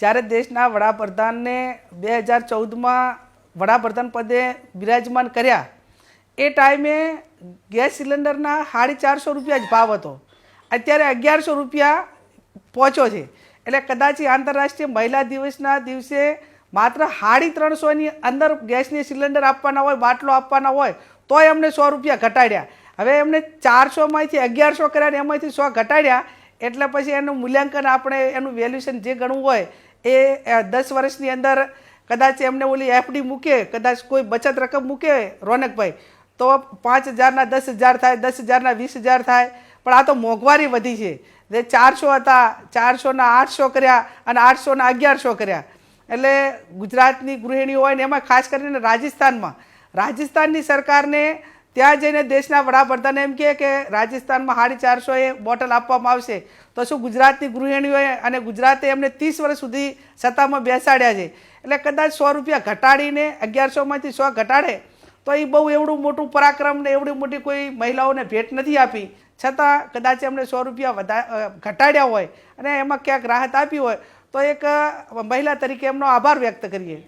જ્યારે દેશના વડાપ્રધાનને બે હજાર ચૌદમાં વડાપ્રધાન પદે બિરાજમાન કર્યા, એ ટાઈમે ગેસ સિલિન્ડરના સાડી ચારસો રૂપિયા જ ભાવ હતો. અત્યારે અગિયારસો રૂપિયા પહોંચ્યો છે. એટલે કદાચ આંતરરાષ્ટ્રીય મહિલા દિવસના દિવસે માત્ર સાડી ત્રણસોની અંદર ગેસની સિલિન્ડર આપવાના હોય, બાટલો આપવાના હોય, તોય એમને સો રૂપિયા ઘટાડ્યા. હવે એમને ચારસોમાંથી અગિયારસો કર્યા એમાંથી સો ઘટાડ્યા, એટલે પછી એનું મૂલ્યાંકન આપણે, એનું વેલ્યુએશન જે ગણવું હોય એ દસ વર્ષની અંદર કદાચ એમને ઓલી એફડી મૂકે, કદાચ કોઈ બચત રકમ મૂકે, રોનકભાઈ, તો પાંચ હજારના દસ હજાર થાય, દસ હજારના વીસ હજાર થાય, પણ આ તો મોંઘવારી વધી છે. જે ચારસો હતા, ચારસોના આઠસો કર્યા અને આઠસોના અગિયારસો કર્યા. એટલે ગુજરાતની ગૃહિણીઓ હોય ને એમાં ખાસ કરીને રાજસ્થાનમાં. રાજસ્થાનની સરકારને ત્યાં જઈને દેશના વડાપ્રધાન એમ કહે કે રાજસ્થાનમાં સાડી ચારસો એ બોટલ આપવામાં આવશે. તો શું ગુજરાતની ગૃહિણીઓએ અને ગુજરાતે એમને ત્રીસ વર્ષ સુધી સત્તામાં બેસાડ્યા છે? એટલે કદાચ સો રૂપિયા ઘટાડીને અગિયારસોમાંથી સો ઘટાડે, તો એ બહુ એવડું મોટું પરાક્રમ ને એવડી મોટી કોઈ મહિલાઓને ભેટ નથી આપી. છતાં કદાચ એમણે સો રૂપિયા વધા ઘટાડ્યા હોય અને એમાં ક્યાંક રાહત આપી હોય, તો એક મહિલા તરીકે એમનો આભાર વ્યક્ત કરીએ.